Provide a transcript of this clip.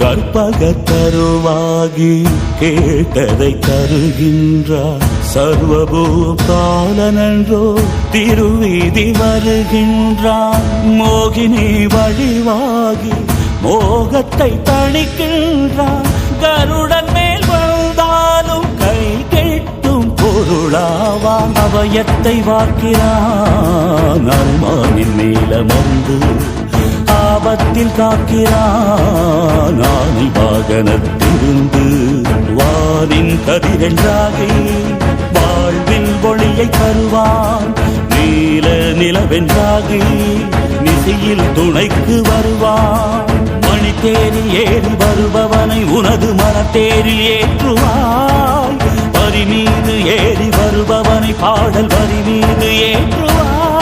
கற்பக தருவாகி கேட்டதை தருகின்றார் சர்வபூபாலனன்றோ திருவீதி வருகின்றார் மோகினி வழிவாகி மோகத்தை தணிக்கின்றார் கருடன் மேல் வந்தாலும் கை கெட்டும் பொருளாவான் அவயத்தை வாக்கிறான் அருமானின் நீலமந்து ஆபத்தில் காக்கிறான். இருந்து வானின் கதிரென்றாகி வாழ்வில் ஒளியை தருவான். நீல நிலவென்றாகி நிசையில் துணைக்கு வருவான். மணித்தேரி ஏறி வருபவனை உனது மனத்தேரில் ஏற்றுவாய். வரி மீது ஏறி வருபவனை பாடல் வரி மீது ஏற்றுவாய்.